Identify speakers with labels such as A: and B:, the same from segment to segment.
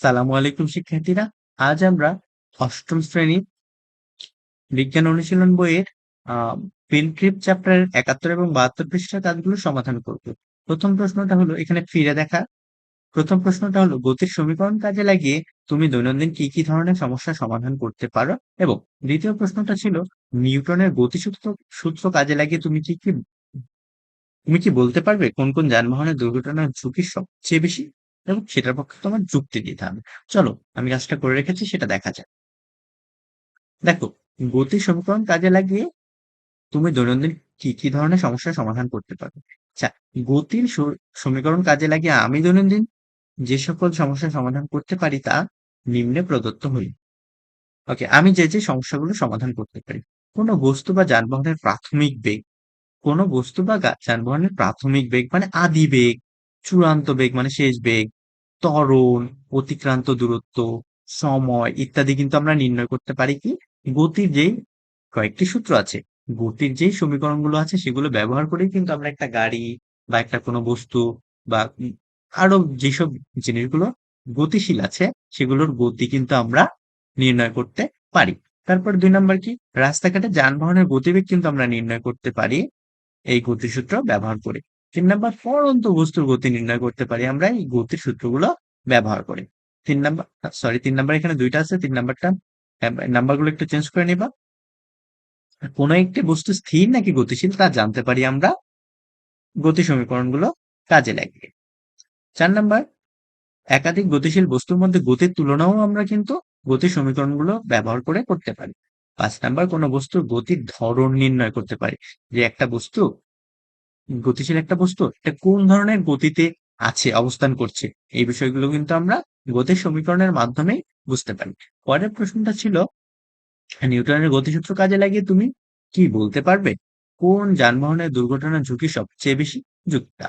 A: সালামু আলাইকুম, শিক্ষার্থীরা। আজ আমরা অষ্টম শ্রেণির বিজ্ঞান অনুশীলন বইয়ের ফিল্ড চ্যাপ্টারের একাত্তর এবং বাহাত্তর পৃষ্ঠার কাজগুলো সমাধান করব। প্রথম প্রশ্নটা হলো, এখানে ফিরে দেখা। প্রথম প্রশ্নটা হলো, গতির সমীকরণ কাজে লাগিয়ে তুমি দৈনন্দিন কি কি ধরনের সমস্যার সমাধান করতে পারো? এবং দ্বিতীয় প্রশ্নটা ছিল, নিউটনের গতিসূত্র, সূত্র কাজে লাগিয়ে তুমি কি কি, তুমি কি বলতে পারবে কোন কোন যানবাহনের দুর্ঘটনার ঝুঁকি সবচেয়ে বেশি? এবং সেটার পক্ষে তোমার যুক্তি দিতে হবে। চলো, আমি কাজটা করে রেখেছি, সেটা দেখা যাক। দেখো গতির সমীকরণ কাজে লাগিয়ে তুমি দৈনন্দিন কি কি ধরনের সমস্যার সমাধান করতে পারবে? আচ্ছা গতির সমীকরণ কাজে লাগিয়ে আমি দৈনন্দিন যে সকল সমস্যার সমাধান করতে পারি তা নিম্নে প্রদত্ত হই। ওকে, আমি যে যে সমস্যাগুলো সমাধান করতে পারি। কোনো বস্তু বা যানবাহনের প্রাথমিক বেগ, কোনো বস্তু বা যানবাহনের প্রাথমিক বেগ মানে আদি বেগ। চূড়ান্ত বেগ মানে শেষ বেগ, ত্বরণ, অতিক্রান্ত দূরত্ব, সময় ইত্যাদি কিন্তু আমরা নির্ণয় করতে পারি কি? গতির যেই কয়েকটি সূত্র আছে, গতির যেই সমীকরণগুলো আছে সেগুলো ব্যবহার করেই কিন্তু আমরা একটা গাড়ি বা একটা কোনো বস্তু বা আরও যেসব জিনিসগুলো গতিশীল আছে সেগুলোর গতি কিন্তু আমরা নির্ণয় করতে পারি। তারপর দুই নম্বর কি? রাস্তাঘাটে যানবাহনের গতিবেগ কিন্তু আমরা নির্ণয় করতে পারি, এই গতিসূত্র ব্যবহার করে। তিন নাম্বার পরন্ত বস্তুর গতি নির্ণয় করতে পারি, আমরা এই গতির সূত্রগুলো ব্যবহার করে। তিন নাম্বার সরি তিন নাম্বার এখানে দুইটা আছে, তিন নাম্বারটা নাম্বারগুলো একটু চেঞ্জ করে নিবা। কোন একটি বস্তু স্থির নাকি গতিশীল তা জানতে পারি আমরা গতি সমীকরণগুলো কাজে লাগিয়ে। চার নাম্বার, একাধিক গতিশীল বস্তুর মধ্যে গতির তুলনাও আমরা কিন্তু গতি সমীকরণগুলো ব্যবহার করে করতে পারি। পাঁচ নাম্বার, কোন বস্তুর গতির ধরন নির্ণয় করতে পারি। যে একটা বস্তু গতিশীল একটা বস্তু, এটা কোন ধরনের গতিতে আছে, অবস্থান করছে, এই বিষয়গুলো কিন্তু আমরা গতির সমীকরণের মাধ্যমে বুঝতে পারি। পরের প্রশ্নটা ছিল, নিউটনের গতিসূত্র কাজে লাগিয়ে তুমি কি বলতে পারবে? কোন যানবাহনের দুর্ঘটনার ঝুঁকি সবচেয়ে বেশি? যুক্তা।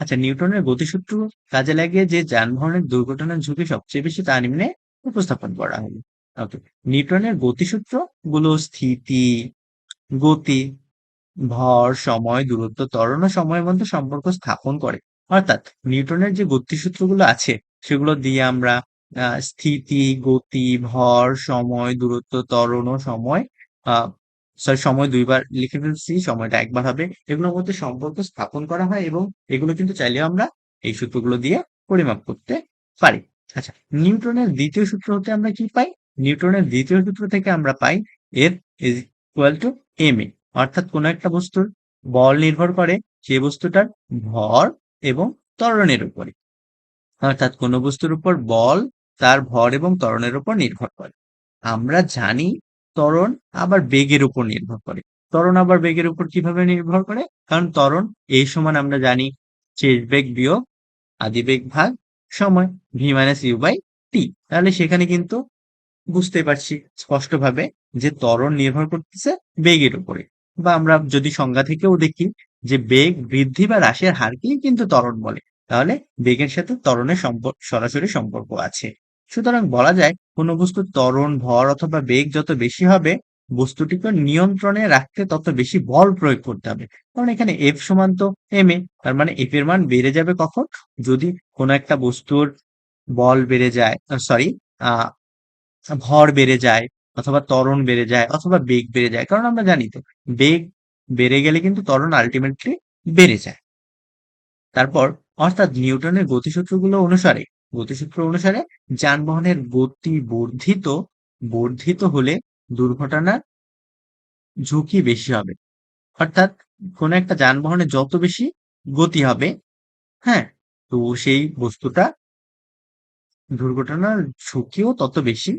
A: আচ্ছা নিউটনের গতিসূত্র কাজে লাগিয়ে যে যানবাহনের দুর্ঘটনার ঝুঁকি সবচেয়ে বেশি তা নিম্নে উপস্থাপন করা হলো। নিউটনের গতিসূত্রগুলো স্থিতি, গতি ভর, সময়, দূরত্ব, ত্বরণ ও সময়ের মধ্যে সম্পর্ক স্থাপন করে। অর্থাৎ নিউটনের যে গতিসূত্রগুলো আছে, সেগুলো দিয়ে আমরা স্থিতি, গতি, ভর, সময়, দূরত্ব, ত্বরণ ও সময় সরি সময় দুইবার লিখে ফেলছি, সময়টা একবার হবে, এগুলোর মধ্যে সম্পর্ক স্থাপন করা হয় এবং এগুলো কিন্তু চাইলেও আমরা এই সূত্রগুলো দিয়ে পরিমাপ করতে পারি। আচ্ছা নিউটনের দ্বিতীয় সূত্র হতে আমরা কি পাই? নিউটনের দ্বিতীয় সূত্র থেকে আমরা পাই F is equal to M A. অর্থাৎ কোনো একটা বস্তুর বল নির্ভর করে সেই বস্তুটার ভর এবং ত্বরণের উপরে। অর্থাৎ কোনো বস্তুর উপর বল তার ভর এবং ত্বরণের উপর নির্ভর করে। আমরা জানি ত্বরণ আবার বেগের উপর নির্ভর করে। ত্বরণ আবার বেগের উপর কীভাবে নির্ভর করে? কারণ ত্বরণ এই সমান আমরা জানি শেষ বেগ বিয়োগ আদি বেগ ভাগ সময় V minus U by T তাহলে সেখানে কিন্তু বুঝতে পারছি স্পষ্টভাবে যে ত্বরণ নির্ভর করতেছে বেগের উপরে। বা আমরা যদি সংজ্ঞা থেকেও দেখি যে বেগ বৃদ্ধি বা হ্রাসের হারকেই কিন্তু ত্বরণ বলে, তাহলে বেগের সাথে ত্বরণের সম্পর্ক সরাসরি সম্পর্ক আছে। সুতরাং বলা যায় কোনো বস্তুর ত্বরণ, ভর অথবা বেগ যত বেশি হবে, বস্তুটিকে নিয়ন্ত্রণে রাখতে তত বেশি বল প্রয়োগ করতে হবে। কারণ এখানে এফ সমান তো এম এ তার মানে এফ এর মান বেড়ে যাবে কখন? যদি কোনো একটা বস্তুর বল বেড়ে যায় সরি আহ, ভর বেড়ে যায় অথবা ত্বরণ বেড়ে যায় অথবা বেগ বেড়ে যায়। কারণ আমরা জানি তো, বেগ বেড়ে গেলে কিন্তু ত্বরণ আলটিমেটলি বেড়ে যায়। তারপর অর্থাৎ নিউটনের গতিসূত্রগুলো অনুসারে, গতিসূত্র অনুসারে যানবাহনের গতি বর্ধিত বর্ধিত হলে দুর্ঘটনার ঝুঁকি বেশি হবে। অর্থাৎ কোন একটা যানবাহনে যত বেশি গতি হবে হ্যাঁ তো সেই বস্তুটা দুর্ঘটনার ঝুঁকিও তত বেশি